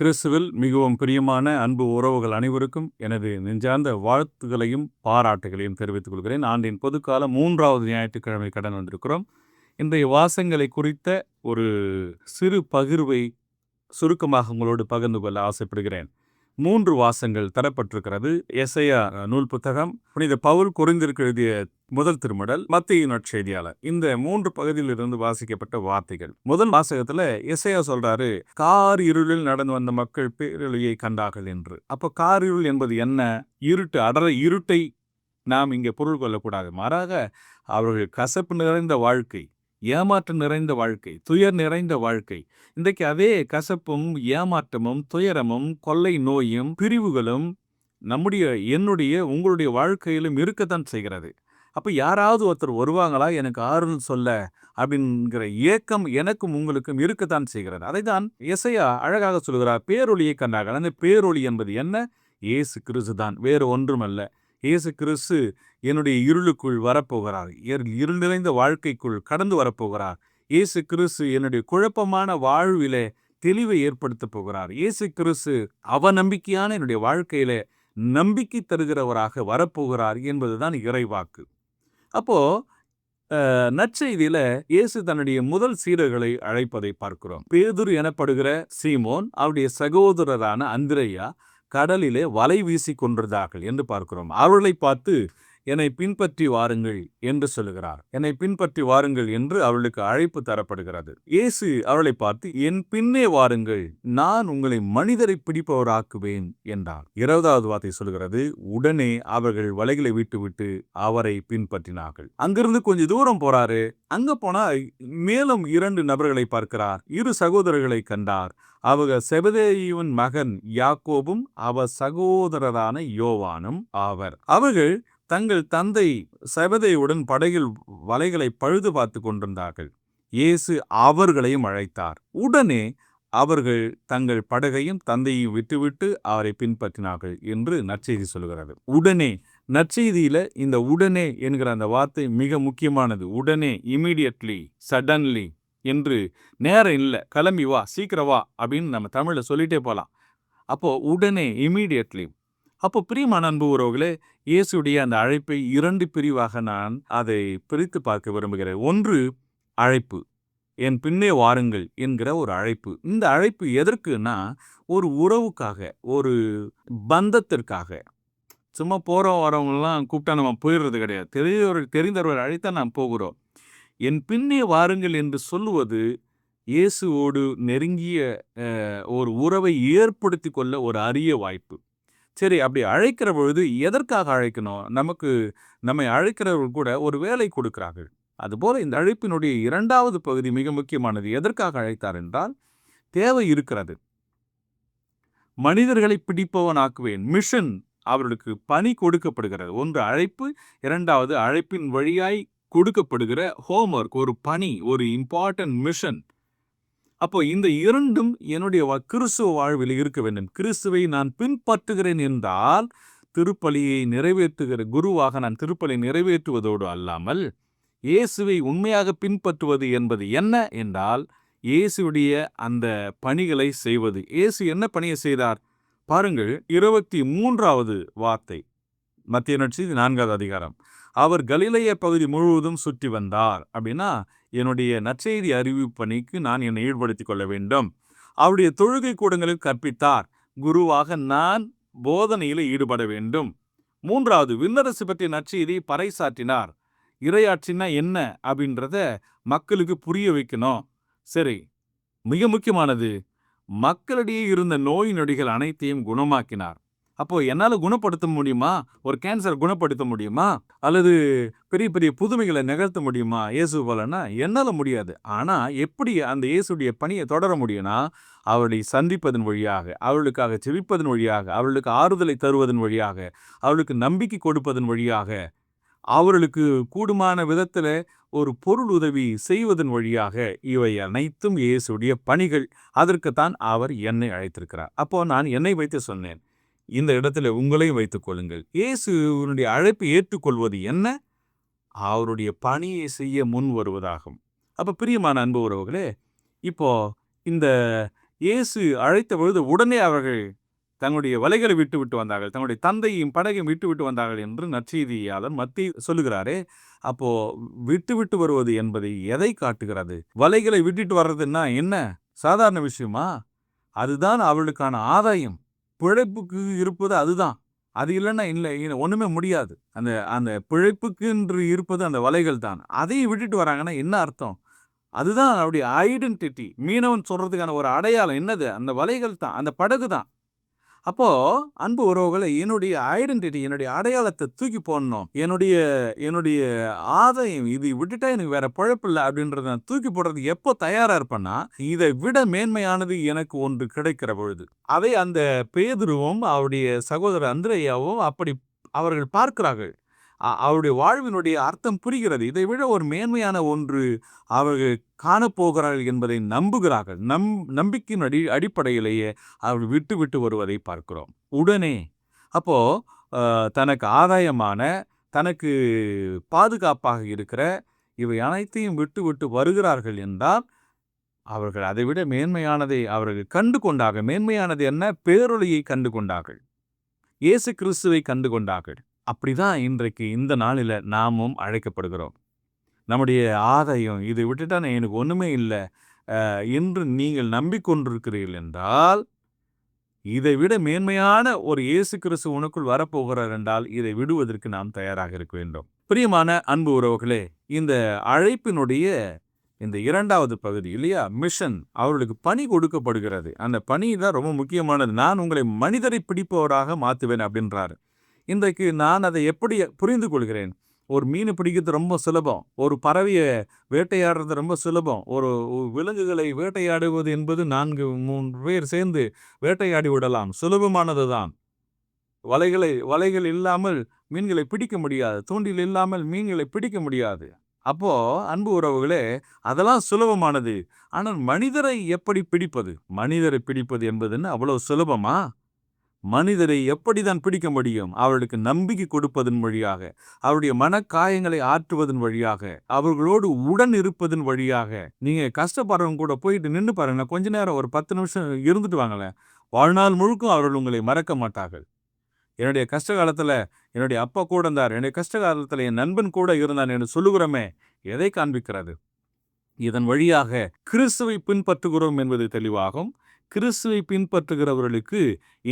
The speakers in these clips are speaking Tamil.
கிறிஸ்துவில் மிகவும் பிரியமான அன்பு உறவுகள் அனைவருக்கும் எனது நெஞ்சார்ந்த வாழ்த்துகளையும் பாராட்டுகளையும் தெரிவித்துக் கொள்கிறேன். ஆண்டின் பொதுக்கால மூன்றாவது ஞாயிற்றுக்கிழமை கடன் வந்திருக்கிறோம். இன்றைய வாசங்களை குறித்த ஒரு சிறு பகிர்வை சுருக்கமாக உங்களோடு பகிர்ந்து கொள்ள ஆசைப்படுகிறேன். மூன்று வாசங்கள் தரப்பட்டிருக்கிறது. எஸ்ஐயா நூல் புத்தகம் புனித பவுல் குறைந்திருக்க எழுதிய முதல் திருமடல் மத்திய நற்செய்தியாளர். இந்த மூன்று பகுதியில் இருந்து வாசிக்கப்பட்ட வார்த்தைகள். முதல் வாசகத்துல எஸ்ஐயா சொல்றாரு கார் இருளில் நடந்து வந்த மக்கள் பேரொழியை கண்டார்கள் என்று. அப்ப கார் இருள் என்பது என்ன? இருட்டு அடர இருட்டை நாம் இங்கே பொருள் கொள்ளக்கூடாது. மாறாக அவர்கள் கசப்பு நிறைந்த வாழ்க்கை. ஏமாற்றம் நிறைந்த வாழ்க்கை துயர் நிறைந்த வாழ்க்கை. இன்றைக்கு அதே கசப்பும் ஏமாற்றமும் துயரமும் கொள்ளை நோயும் பிரிவுகளும் நம்முடைய என்னுடைய உங்களுடைய வாழ்க்கையிலும் இருக்கத்தான் செய்கிறது. அப்போ யாராவது ஒருத்தர் வருவாங்களா? எனக்கு ஆறுதல் சொல்ல அப்படிங்கிற ஏக்கம் எனக்கும் உங்களுக்கும் இருக்கத்தான் செய்கிறது. அதை தான் இசையா அழகாக சொல்கிறார். பேரொளியை கண்டார்கள். அந்த பேரொளி என்பது என்ன? ஏசு கிறிஸ்து தான் வேறு ஒன்றுமல்ல. இயேசு கிறிஸ்து என்னுடைய இருளுக்குள் வரப்போகிறார். இருள் நிறைந்த வாழ்க்கைக்குள் கடந்து வரப்போகிறார். இயேசு கிறிஸ்து என்னுடைய குழப்பமான வாழ்விலே தெளிவை ஏற்படுத்த போகிறார். இயேசு கிறிஸ்து அவநம்பிக்கையான என்னுடைய வாழ்க்கையில நம்பிக்கை தருகிறவராக வரப்போகிறார் என்பதுதான் இறைவாக்கு. அப்போ நற்செய்தியில இயேசு தன்னுடைய முதல் சீடர்களை அழைப்பதை பார்க்கிறோம். பேதுரு எனப்படுகிற சீமோன் அவருடைய சகோதரரான அந்திரையா கடலிலே வலை வீசி கொண்டிருந்தார்கள் என்று பார்க்கிறோம். அவர்களை பார்த்து என்னை பின்பற்றி வாருங்கள் என்று சொல்லுகிறார். என்னை பின்பற்றி வாருங்கள் என்று அவளுக்கு அழைப்பு தரப்படுகிறது. இயேசு அவளை பார்த்து என் பின்னே வாருங்கள். நான் உங்களை மனிதரை பிடிப்பவராக்குவேன் என்றார். இருபதாவது வார்த்தை சொல்கிறது உடனே அவர்கள் வலைகளை விட்டுவிட்டு அவரை பின்பற்றினார்கள். அங்கிருந்து கொஞ்சம் தூரம் போறாரு. அங்க போனா மேலும் இரண்டு நபர்களை பார்க்கிறார். இரு சகோதரர்களை கண்டார். அவங்க செபதேயுவின் மகன் யாக்கோபும் அவ சகோதரரான யோவானும் ஆவர். அவர்கள் தங்கள் தந்தை சபதையுடன் படகில் வலைகளை பழுது பார்த்து கொண்டிருந்தார்கள். இயேசு அவர்களையும் அழைத்தார். உடனே அவர்கள் தங்கள் படகையும் தந்தையும் விட்டுவிட்டு அவரை பின்பற்றினார்கள் என்று நற்செய்தி சொல்கிறது. உடனே நற்செய்தியில இந்த உடனே என்கிற அந்த வார்த்தை மிக முக்கியமானது. உடனே இமீடியட்லி சடன்லி என்று நேரம் இல்லை கிளம்பி வா சீக்கிரம் வா அப்படின்னு நம்ம தமிழ்ல சொல்லிட்டே போலாம் அப்போ உடனே இமீடியட்லி அப்போ பிரியமான அன்பு உறவுகளே இயேசுடைய அந்த அழைப்பை இரண்டு பிரிவாக நான் அதை பிரித்து பார்க்க விரும்புகிறேன். ஒன்று அழைப்பு. என் பின்னே வாருங்கள் என்கிற ஒரு அழைப்பு. இந்த அழைப்பு எதற்குன்னா ஒரு உறவுக்காக ஒரு பந்தத்திற்காக. சும்மா போகிற வரவங்களாம் கூப்பிட்டா நம்ம போயிடுறது கிடையாது. தெரிந்தவர் தெரிந்தவர் அழைத்தா நாம் போகிறோம். என் பின்னே வாருங்கள் என்று சொல்லுவது இயேசுவோடு நெருங்கிய ஒரு உறவை ஏற்படுத்தி கொள்ள ஒரு அரிய வாய்ப்பு. சரி அப்படி அழைக்கிற பொழுது எதற்காக அழைக்கணும்? நமக்கு நம்மை அழைக்கிறவர்கள் கூட ஒரு வேலை கொடுக்கிறார்கள். அதுபோல இந்த அழைப்பினுடைய இரண்டாவது பகுதி மிக முக்கியமானது. எதற்காக அழைத்தார் என்றால் தேவை இருக்கிறது. மனிதர்களை பிடிப்பவனாக்குவேன். மிஷன் அவர்களுக்கு பணி கொடுக்கப்படுகிறது. ஒன்று அழைப்பு இரண்டாவது அழைப்பின் வழியாய் கொடுக்கப்படுகிற ஹோம்ஒர்க் ஒரு பணி ஒரு இம்பார்ட்டன்ட் மிஷன். அப்போ இந்த இரண்டும் என்னுடைய கிறிஸ்துவ வாழ்வில் இருக்க வேண்டும். கிறிஸ்துவை நான் பின்பற்றுகிறேன் என்றால் திருப்பலியை நிறைவேற்றுகிற குருவாக நான் திருப்பலி நிறைவேற்றுவதோடு அல்லாமல் இயேசுவை உண்மையாக பின்பற்றுவது என்பது என்ன என்றால் இயேசுடைய அந்த பணிகளை செய்வது. இயேசு என்ன பணியை செய்தார்? பாருங்கள் இருபத்தி மூன்றாவது வார்த்தை. மத்திய நட்சி நான்காவது அதிகாரம். அவர் கலிலைய பகுதி முழுவதும் சுற்றி வந்தார். அப்படின்னா என்னுடைய நற்செய்தி அறிவிப்பு பணிக்கு நான் என்னை ஈடுபடுத்திக் கொள்ள வேண்டும். அவருடைய தொழுகை கூடங்களில் கற்பித்தார். குருவாக நான் போதனையில் ஈடுபட வேண்டும். மூன்றாவது விண்ணரசு பற்றிய நற்செய்தி பறைசாற்றினார். இரையாற்றினா என்ன? அப்படின்றத மக்களுக்கு புரிய வைக்கணும். சரி மிக முக்கியமானது. மக்களிடையே இருந்த நோய் நொடிகள் அனைத்தையும் குணமாக்கினார். அப்போ என்னால் குணப்படுத்த முடியுமா? ஒரு கேன்சர் குணப்படுத்த முடியுமா? அல்லது பெரிய பெரிய புதுமைகளை நிகழ்த்த முடியுமா? இயேசு போலன்னா என்னால் முடியாது. ஆனால் எப்படி அந்த இயேசுடைய பணியை தொடர முடியும்னா அவளை சந்திப்பதன் வழியாக அவர்களுக்காக செவிப்பதன் வழியாக அவர்களுக்கு ஆறுதலை தருவதன் வழியாக அவளுக்கு நம்பிக்கை கொடுப்பதன் வழியாக அவர்களுக்கு கூடுமான விதத்தில் ஒரு பொருள் உதவி செய்வதன் வழியாக இவை அனைத்தும் இயேசுடைய பணிகள். அதற்குத்தான் அவர் என்னை அழைத்திருக்கிறார். அப்போ நான் என்னை வைத்து சொன்னேன். இந்த இடத்துல உங்களையும் வைத்துக் கொள்ளுங்கள். இயேசுவனுடைய அழைப்பை ஏற்றுக்கொள்வது என்ன? அவருடைய பணியை செய்ய முன் வருவதாகும். அப்போ பிரியமான அன்பு உறவுகளே இப்போ இந்த இயேசு அழைத்த பொழுது உடனே அவர்கள் தங்களுடைய வலைகளை விட்டு விட்டு வந்தார்கள். தங்களுடைய தந்தையும் படகையும் விட்டு விட்டு வந்தார்கள் என்று நற்செய்தியாளர் மத்தி சொல்லுகிறாரே அப்போ விட்டு விட்டு வருவது என்பதை எதை காட்டுகிறது? வலைகளை விட்டுட்டு வர்றதுன்னா என்ன? சாதாரண விஷயமா? அதுதான் அவளுக்கான ஆதாயம். பிழைப்புக்கு இருப்பது அதுதான். அது இல்லைன்னா இல்லை ஒன்றுமே முடியாது. அந்த அந்த பிழைப்புக்கு என்று இருப்பது அந்த வலைகள் தான். அதையும் விட்டுட்டு வராங்கன்னா என்ன அர்த்தம்? அதுதான் அவருடைய ஐடென்டிட்டி மீனவன் சொல்கிறதுக்கான ஒரு அடையாளம் என்னது? அந்த வலைகள் தான் அந்த படகு தான். அப்போது அன்பு உறவுகளை என்னுடைய ஐடென்டிட்டி என்னுடைய அடையாளத்தை தூக்கி போடணும். என்னுடைய என்னுடைய ஆதாயம் இது விட்டுட்டா எனக்கு வேற பழப்பு இல்லை அப்படின்றத நான் தூக்கி போடுறது எப்போ தயாராக இருப்பேன்னா இதை விட மேன்மையானது எனக்கு ஒன்று கிடைக்கிற பொழுது. அதை அந்த பேதுருவும் அவருடைய சகோதரர் அந்திரையாவும் அப்படி அவர்கள் பார்க்கிறார்கள். அவருடைய வாழ்வினுடைய அர்த்தம் புரிகிறது. இதை விட ஒரு மேன்மையான ஒன்று அவர்கள் காணப்போகிறார்கள் என்பதை நம்புகிறார்கள். நம் நம்பிக்கையின் அடி அடிப்படையிலேயே அவர்கள் விட்டு விட்டு வருவதை பார்க்கிறோம். உடனே அப்போ தனக்கு ஆதாயமான தனக்கு பாதுகாப்பாக இருக்கிற இவை அனைத்தையும் விட்டு விட்டு வருகிறார்கள் என்றால் அவர்கள் அதைவிட மேன்மையானதை அவர்கள் கண்டு கொண்டார்கள் மேன்மையானது என்ன? பேரொழியை கண்டு கொண்டார்கள் இயேசு கிறிஸ்துவை கண்டு கொண்டார்கள் அப்படிதான் இன்றைக்கு இந்த நாளில் நாமும் அழைக்கப்படுகிறோம். நம்முடைய ஆதாயம் இதை விட்டுட்டா எனக்கு ஒன்றுமே இல்லை. என்று நீங்கள் நம்பிக்கொண்டிருக்கிறீர்கள் என்றால் இதை விட மேன்மையான ஒரு இயேசு கிறிஸ்து உனக்குள் வரப்போகிறார் என்றால் இதை விடுவதற்கு நாம் தயாராக இருக்க வேண்டும். பிரியமான அன்பு உறவுகளே இந்த அழைப்பினுடைய இந்த இரண்டாவது பகுதி இல்லையா? மிஷன் அவர்களுக்கு பணி கொடுக்கப்படுகிறது. அந்த பணி தான் ரொம்ப முக்கியமானது. நான் உங்களை மனிதரை பிடிப்பவராக மாற்றுவேன் அப்படின்றாரு. இன்றைக்கு நான் அதை எப்படி புரிந்து கொள்கிறேன் ஒரு மீன் பிடிக்கிறது ரொம்ப சுலபம். ஒரு பறவையை வேட்டையாடுறது ரொம்ப சுலபம். ஒரு விலங்குகளை வேட்டையாடுவது என்பது நான்கு மூன்று பேர் சேர்ந்து வேட்டையாடி விடலாம். சுலபமானது தான். வலைகளை வலைகள் இல்லாமல் மீன்களை பிடிக்க முடியாது. தூண்டில் இல்லாமல் மீன்களை பிடிக்க முடியாது. அப்போ அன்பு உறவுகளே அதெல்லாம் சுலபமானது. ஆனால் மனிதரை எப்படி பிடிப்பது? மனிதரை பிடிப்பது என்பதுன்னு அவ்வளோ சுலபமா? மனிதரை எப்படிதான் பிடிக்க முடியும்? அவர்களுக்கு நம்பிக்கை கொடுப்பதன் வழியாக அவருடைய மனக்காயங்களை ஆற்றுவதன் வழியாக அவர்களோடு உடன் இருப்பதன் வழியாக. நீங்க கஷ்டப்படுறவங்க கூட போயிட்டு நின்று பாருங்க. கொஞ்ச நேரம் ஒரு பத்து நிமிஷம் இருந்துட்டு வாங்களேன். வாழ்நாள் முழுக்கும் அவர்கள் உங்களை மறக்க மாட்டார்கள். என்னுடைய கஷ்டகாலத்துல என்னுடைய அப்பா கூட இருந்தார். என்னுடைய கஷ்டகாலத்துல என் நண்பன் கூட இருந்தான் என்று சொல்லுகிறோமே எதை காண்பிக்கிறது? இதன் வழியாக கிறிஸ்துவை பின்பற்றுகிறோம் என்பது தெளிவாகும். கிறிஸ்துவை பின்பற்றுகிறவர்களுக்கு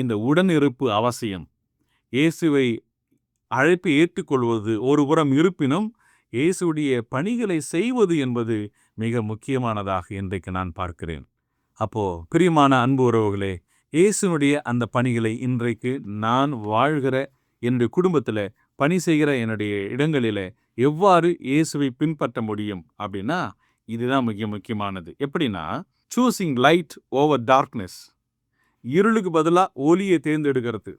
இந்த உடனிருப்பு அவசியம். இயேசுவை அழைப்பு ஏற்றுக்கொள்வது ஒரு புறம் இருப்பினும் இயேசுடைய பணிகளை செய்வது என்பது மிக முக்கியமானதாக இன்றைக்கு நான் பார்க்கிறேன். அப்போ பிரியமான அன்பு உறவுகளே இயேசுனுடைய அந்த பணிகளை இன்றைக்கு நான் வாழ்கிற என்னுடைய குடும்பத்தில் பணி செய்கிற என்னுடைய இடங்களில் எவ்வாறு இயேசுவை பின்பற்ற முடியும் அப்படின்னா இதுதான் மிக முக்கியமானது. எப்படின்னா சூஸிங் லைட் ஓவர் டார்க்னஸ் இருளுக்கு பதிலாக ஒலியை தேர்ந்தெடுக்கிறது.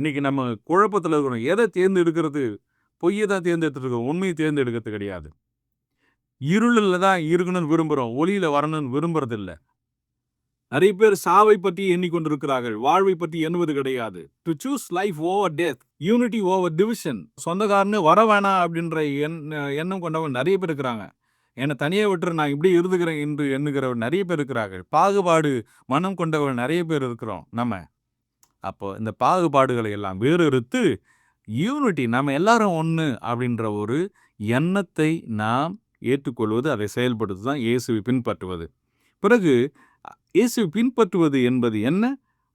இன்றைக்கி நம்ம குழப்பத்தில் இருக்கிறோம். எதை தேர்ந்தெடுக்கிறது? பொய்யை தான் தேர்ந்தெடுத்துருக்கோம் உண்மையை தேர்ந்தெடுக்கிறது கிடையாது. இருளில் தான் இருக்கணும்னு விரும்புகிறோம் ஒளியில் வரணும்னு விரும்புறதில்ல. நிறைய பேர் சாவை பற்றி எண்ணிக்கொண்டிருக்கிறார்கள். வாழ்வை பற்றி எண்ணுவது கிடையாது. To choose life over death unity over division சொந்தக்காரன்னு வர வேணாம் அப்படின்ற எண் எண்ணம் கொண்டவங்க நிறைய பேர் இருக்கிறாங்க. என்னை தனியாக விட்டுரு நான் இப்படி இருந்துக்கிறேன் என்று எண்ணுகிறவர் நிறைய பேர் இருக்கிறார்கள். பாகுபாடு மனம் கொண்டவர் நிறைய பேர் இருக்கிறோம் நம்ம. அப்போ இந்த பாகுபாடுகளை எல்லாம் வேறுறுத்து யூனிட்டி நம்ம எல்லாரும் ஒன்று அப்படின்ற ஒரு எண்ணத்தை நாம் ஏற்றுக்கொள்வது அதை செயல்படுத்து தான் இயேசுவை பின்பற்றுவது. பிறகு இயேசுவை பின்பற்றுவது என்பது என்ன?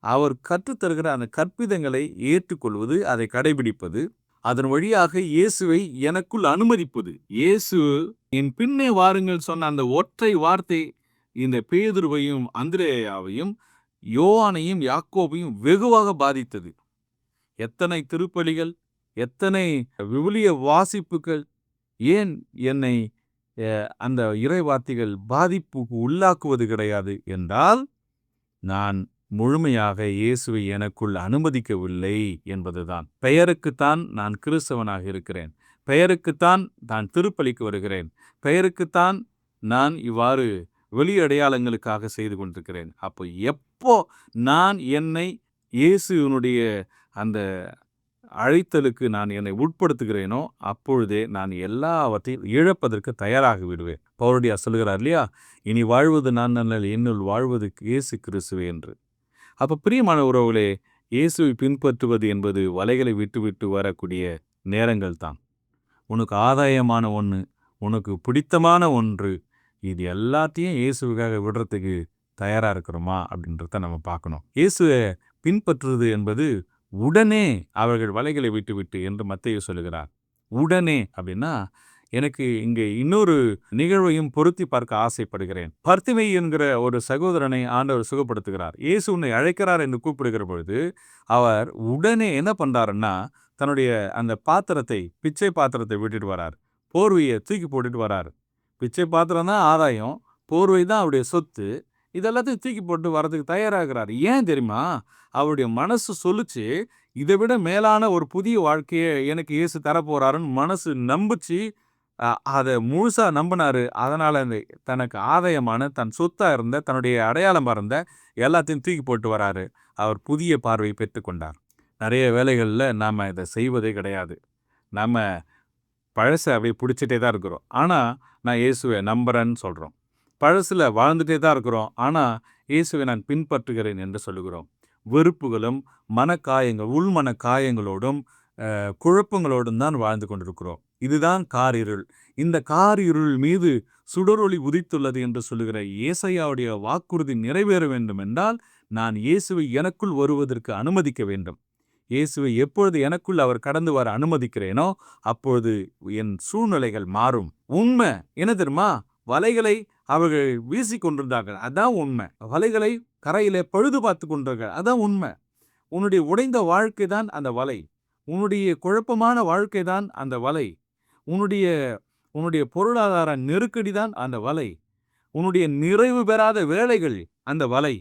அவர் கற்றுத்தருகிற அந்த கற்பிதங்களை ஏற்றுக்கொள்வது அதை கடைபிடிப்பது அதன் வழியாக இயேசுவை எனக்குள் அனுமதிப்பது. இயேசு என் பின்னே வாருங்கள் சொன்ன அந்த ஒற்றை வார்த்தை இந்த பேதுருவையும் அந்திரேயாவையும் யோவானையும் யாக்கோபையும் வெகுவாக பாதித்தது. எத்தனை திருப்பலிகள் எத்தனை விவிலிய வாசிப்புகள் ஏன் என்னை அந்த இறை வார்த்தைகள் பாதிப்புக்கு உள்ளாக்குவது கிடையாது என்றால் நான் முழுமையாக இயேசுவை எனக்குள் அனுமதிக்கவில்லை என்பதுதான். பெயருக்குத்தான் நான் கிறிஸ்தவனாக இருக்கிறேன். பெயருக்குத்தான் நான் திருப்பலிக்கு வருகிறேன். பெயருக்குத்தான் நான் இவ்வாறு வெளி அடையாளங்களுக்காக செய்து கொண்டிருக்கிறேன். அப்போ எப்போ நான் என்னை இயேசுனுடைய அந்த அழைத்தலுக்கு நான் என்னை உட்படுத்துகிறேனோ அப்பொழுதே நான் எல்லாவற்றையும் இழப்பதற்கு தயாராகி விடுவேன். பவுரடியா சொல்கிறார் இல்லையா? இனி வாழ்வது நான் நல்ல என்னுள் வாழ்வது இயேசு கிறிஸ்துவே என்று. அப்போ பிரியமான உறவுகளே இயேசுவை பின்பற்றுவது என்பது வலைகளை விட்டு விட்டு வரக்கூடிய நேரங்கள் தான் உனக்கு ஆதாயமான ஒன்று உனக்கு பிடித்தமான ஒன்று இது எல்லாத்தையும் இயேசுவுக்காக விடுறதுக்கு தயாராக இருக்கிறோமா அப்படின்றத நம்ம பார்க்கணும். இயேசுவை பின்பற்றுவது என்பது உடனே அவர்கள் வலைகளை விட்டுவிட்டு என்று மத்தையை சொல்லுகிறார். உடனே அப்படின்னா எனக்கு இங்கே இன்னொரு நிகழ்வையும் பொருத்தி பார்க்க ஆசைப்படுகிறேன். பர்த்திமை என்கிற ஒரு சகோதரனை ஆண்டவர் சுகப்படுத்துகிறார். இயேசு உன்னை அழைக்கிறார் என்று கூப்பிடுகிற பொழுது அவர் உடனே என்ன பண்றாருன்னா தன்னுடைய அந்த பாத்திரத்தை பிச்சை பாத்திரத்தை விட்டுட்டு வரார். போர்வையை தூக்கி போட்டுட்டு வரார். பிச்சை பாத்திரம் தான் ஆதாயம் போர்வை தான் அவருடைய சொத்து. இதெல்லாத்தையும் தூக்கி போட்டு வரதுக்கு தயாராகிறார். ஏன் தெரியுமா? அவருடைய மனசு சொல்லுச்சு இதை விட மேலான ஒரு புதிய வாழ்க்கையை எனக்கு இயேசு தரப்போறாருன்னு மனசு நம்புச்சு. அதை முழுசாக நம்பினாரு. அதனால் அந்த தனக்கு ஆதாயமான தன் சொத்தாக இருந்த தன்னுடைய அடையாளமாக இருந்த எல்லாத்தையும் தூக்கி போட்டு வராரு. அவர் புதிய பார்வை பெற்றுக்கொண்டார். நிறைய வேலைகளில் நாம் இதை செய்வதே கிடையாது. நாம் பழசை அப்படியே பிடிச்சிட்டே தான் இருக்கிறோம். ஆனால் நான் இயேசுவை நம்புகிறேன்னு சொல்கிறோம் பழசில் வாழ்ந்துட்டே தான் இருக்கிறோம். ஆனால் இயேசுவை நான் பின்பற்றுகிறேன் என்று சொல்லுகிறோம். வெறுப்புகளும் மனக்காயங்கள் உள்மன காயங்களோடும் குழப்பங்களோடும் தான் வாழ்ந்து கொண்டிருக்கிறோம். இதுதான் காரிருள். இந்த காரிருள் மீது சுடரொளி உதித்துள்ளது என்று சொல்லுகிற இயேசையாவுடைய வாக்குறுதி நிறைவேற வேண்டும் என்றால் நான் இயேசுவை எனக்குள் வருவதற்கு அனுமதிக்க வேண்டும். இயேசுவை எப்பொழுது எனக்குள் அவர் கடந்து வர அனுமதிக்கிறேனோ அப்பொழுது என் சூழ்நிலைகள் மாறும். உண்மை! என்ன தெரியுமா? வலைகளை அவர்கள் வீசி கொண்டிருந்தார்கள். அதான் உண்மை. வலைகளை கரையிலே பழுது பார்த்து கொண்டார்கள் அதான் உண்மை. உன்னுடைய உடைந்த வாழ்க்கை தான் அந்த வலை. உன்னுடைய குழப்பமான வாழ்க்கை தான் அந்த வலை. உன்னுடைய உன்னுடைய பொருளாதார நெருக்கடி தான் அந்த வலை. உன்னுடைய நிறைவு பெறாத வேலைகள் அந்த வலை.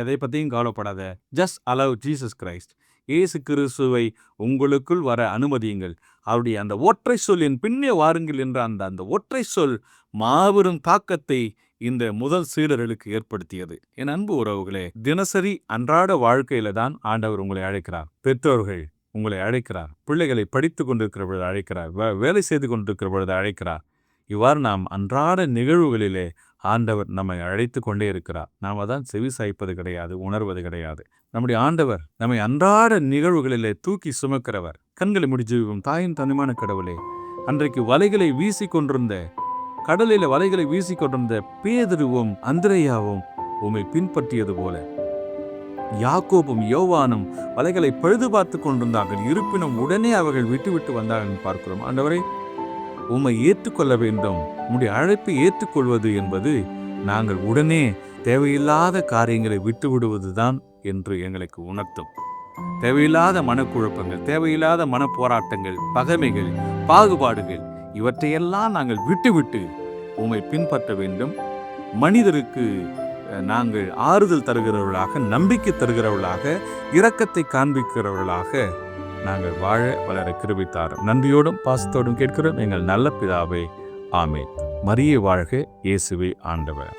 எதை பற்றியும் கவலைப்படாத. ஜஸ்ட் அலவ் ஜீசஸ் கிரைஸ்ட் இயேசு கிறிஸ்துவை உங்களுக்குள் வர அனுமதியுங்கள். அவருடைய அந்த ஒற்றை சொல் என் பின்னே வாருங்கள் என்ற அந்த அந்த ஒற்றை சொல் மாபெரும் தாக்கத்தை இந்த முதல் சீடர்களுக்கு ஏற்படுத்தியது. என் அன்பு உறவுகளே தினசரி அன்றாட வாழ்க்கையில தான் ஆண்டவர் உங்களை அழைக்கிறார். பெற்றோர்கள் உங்களை அழைக்கிறார். பிள்ளைகளை படித்து கொண்டிருக்கிற பொழுது அழைக்கிறார் வேலை செய்து கொண்டிருக்கிற பொழுது அழைக்கிறார். இவ்வாறு நாம் அன்றாட நிகழ்வுகளிலே ஆண்டவர் நம்மை அழைத்து கொண்டே இருக்கிறார். நாம் தான் செவி சாய்ப்பது கிடையாது உணர்வது கிடையாது. நம்முடைய ஆண்டவர் நம்மை அன்றாட நிகழ்வுகளிலே தூக்கி சுமக்கிறவர். கண்களை முடிஜீவிக்கும் தாயின் தனிமான கடவுளே அன்றைக்கு வலைகளை வீசி கொண்டிருந்த கடலில் வலைகளை வீசி கொண்டிருந்த பேதருவும் அந்திரையாவும் உம்மை பின்பற்றியது போல யாக்கோபும் யோவானும் வலைகளை பழுது பார்த்து கொண்டிருந்தார்கள். இருப்பினும் உடனே அவர்கள் விட்டு விட்டு வந்தார்கள் பார்க்கிறோம். ஆண்டவரை உம்மை ஏற்றுக்கொள்ள வேண்டும். உம்முடைய அழைப்பை ஏற்றுக்கொள்வது என்பது நாங்கள் உடனே தேவையில்லாத காரியங்களை விட்டு விடுவதுதான் என்று எங்களுக்கு உணர்த்தும். தேவையில்லாத மனக்குழப்பங்கள் தேவையில்லாத மன போராட்டங்கள் பகைமைகள் பாகுபாடுகள் இவற்றையெல்லாம் நாங்கள் விட்டுவிட்டு உம்மை பின்பற்ற வேண்டும். மனிதருக்கு நாங்கள் ஆறுதல் தருகிறவர்களாக நம்பிக்கை தருகிறவர்களாக இரக்கத்தை காண்பிக்கிறவர்களாக நாங்கள் வாழ வளர கிருபித்தார் நன்றியோடும் பாசத்தோடும் கேட்கிறோம். எங்கள் நல்ல பிதாவே ஆமே மரிய வாழ்க இயேசுவே ஆண்டவர்.